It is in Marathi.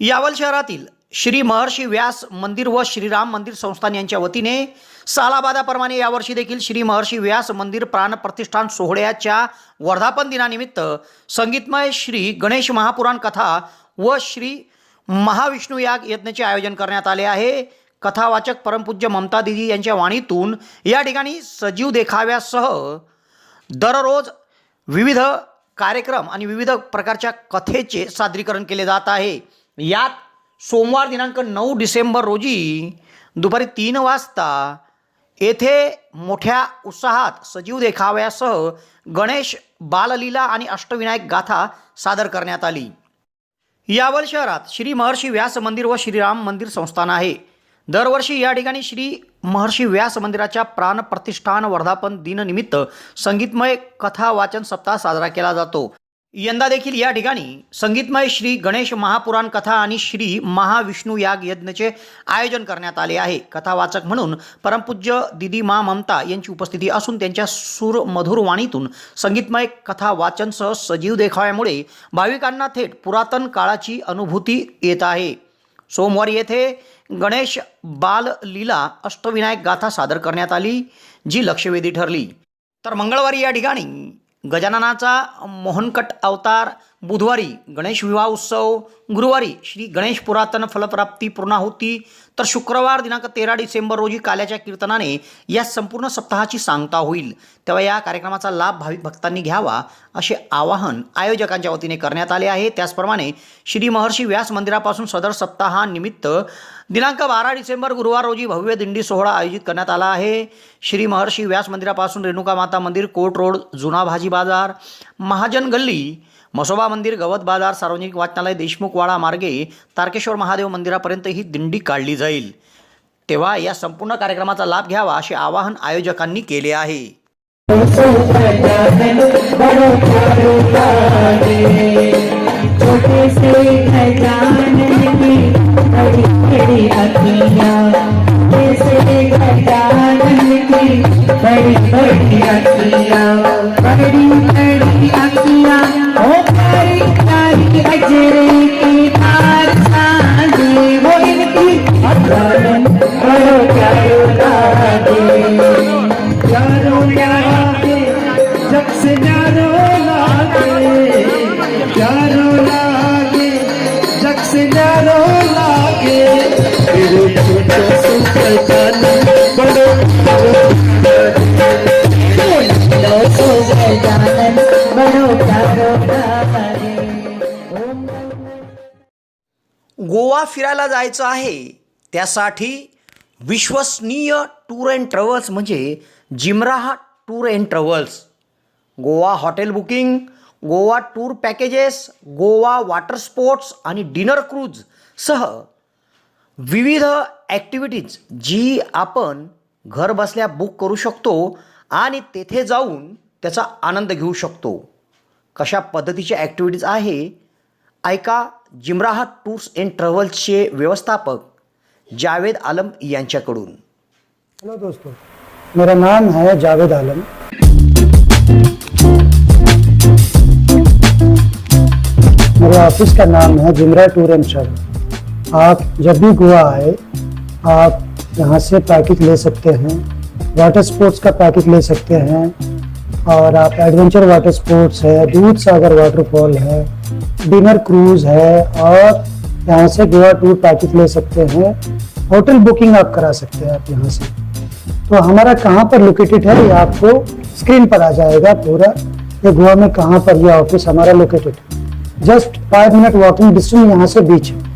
यावल शहरातील श्री महर्षी व्यास मंदिर व श्रीराम मंदिर संस्थान यांच्या वतीने सालाबादाप्रमाणे यावर्षी देखील श्री महर्षी व्यास मंदिर प्राण प्रतिष्ठान सोहळ्याच्या वर्धापन दिनानिमित्त संगीतमय श्री गणेश महापुराण कथा व श्री महाविष्णू याग यज्ञाचे आयोजन करण्यात आले आहे. कथावाचक परमपूज्य ममता दिदी यांच्या वाणीतून या ठिकाणी सजीव देखाव्यासह दररोज विविध कार्यक्रम आणि विविध प्रकारच्या कथेचे सादरीकरण केले जात आहे. यात सोमवार दिनांक नऊ डिसेंबर रोजी दुपारी तीन वाजता येथे मोठ्या उत्साहात सजीव देखाव्यासह गणेश बाललीला आणि अष्टविनायक गाथा सादर करण्यात आली. यावल शहरात श्री महर्षी व्यास मंदिर व श्रीराम मंदिर संस्थान आहे. दरवर्षी या ठिकाणी श्री महर्षी व्यास मंदिराच्या प्राण प्रतिष्ठान वर्धापन दिननिमित्त संगीतमय कथा वाचन सप्ताह साजरा केला जातो. यंदा देखील या ठिकाणी संगीतमय श्री गणेश महापुराण कथा आणि श्री महाविष्णू याग यज्ञचे आयोजन करण्यात आले आहे. कथावाचक म्हणून परमपूज्य दिदी मा ममता यांची उपस्थिती असून त्यांच्या सूर मधुर वाणीतून संगीतमय कथा वाचनसह सजीव देखाव्यामुळे भाविकांना थेट पुरातन काळाची अनुभूती येत आहे. सोमवारी येथे गणेश बाल लीला अष्टविनायक गाथा सादर करण्यात आली जी लक्षवेधी ठरली. तर मंगळवारी या ठिकाणी गजाननाचा मोहनकट अवतार बुधवारी गणेश विवाह उत्सव गुरुवारी श्री गणेश पुरातन फलप्राप्ती पूर्णाहुती तर शुक्रवार दिनांक तेरा डिसेंबर रोजी काल्याच्या कीर्तनाने या संपूर्ण सप्ताहाची सांगता होईल. तेव्हा या कार्यक्रमाचा लाभ भाविक भक्तांनी घ्यावा असे आवाहन आयोजकांच्या वतीने करण्यात आले आहे. त्याचप्रमाणे श्री महर्षी व्यास मंदिरापासून सदर सप्ताहानिमित्त दिनांक बारा डिसेंबर गुरुवार रोजी भव्य दिंडी सोहळा आयोजित करण्यात आला आहे. श्री महर्षी व्यास मंदिरापासून रेणुका माता मंदिर कोट रोड जुना भाजी बाजार महाजन गल्ली मसोबा मंदिर गवत बाजार सार्वजनिक वाचनालय देशमुखवाडा मार्गे तारकेश्वर महादेव मंदिरापर्यंत ही दिंडी काढली जाईल. तेव्हा या संपूर्ण कार्यक्रमाचा लाभ घ्यावा असे आवाहन आयोजकांनी केले आहे. हो, गोवा फिरायला जायचं आहे. त्यासाठी विश्वसनीय टूर अँड ट्रॅव्हल्स म्हणजे जिमराहा tour and travels. Goa hotel booking Goa tour packages Goa water sports आणि डिनर क्रूज सह विविध ॲक्टिव्हिटीज जी आपण घर बसल्या बुक करू शकतो आणि तेथे जाऊन त्याचा आनंद घेऊ शकतो. कशा पद्धतीच्या ॲक्टिव्हिटीज आहे? ऐका जिमराहा टूर्स अँड ट्रॅव्हल्सचे व्यवस्थापक जावेद आलम यांच्याकडून. हेलो दोस्तों मेरा नाम है जावेद आलम. मेरे ऑफिस का नाम है जिमरा टूर एंड ट्रैवल आप जब भी गोवा आए, आप यहाँ से पैकेज ले सकते हैं वाटर स्पोर्ट्स का पैकेज ले सकते हैं, और आप एडवेंचर वाटर स्पोर्ट्स है, दूध सागर वाटरफॉल है डिनर क्रूज है, और यहाँ से गोवा टूर पैकेज ले सकते हैं होटल बुकिंग आप करा सकते हैं आप यहाँ से। तो हमारा कहाँ पर लोकेटेड है, ये आपको स्क्रीन पर आ जाएगा पूरा, ये गोवा में कहाँ पर ये ऑफ़िस हमारा लोकेटेड है। Just five minute walking distance यहाँ से बीच है।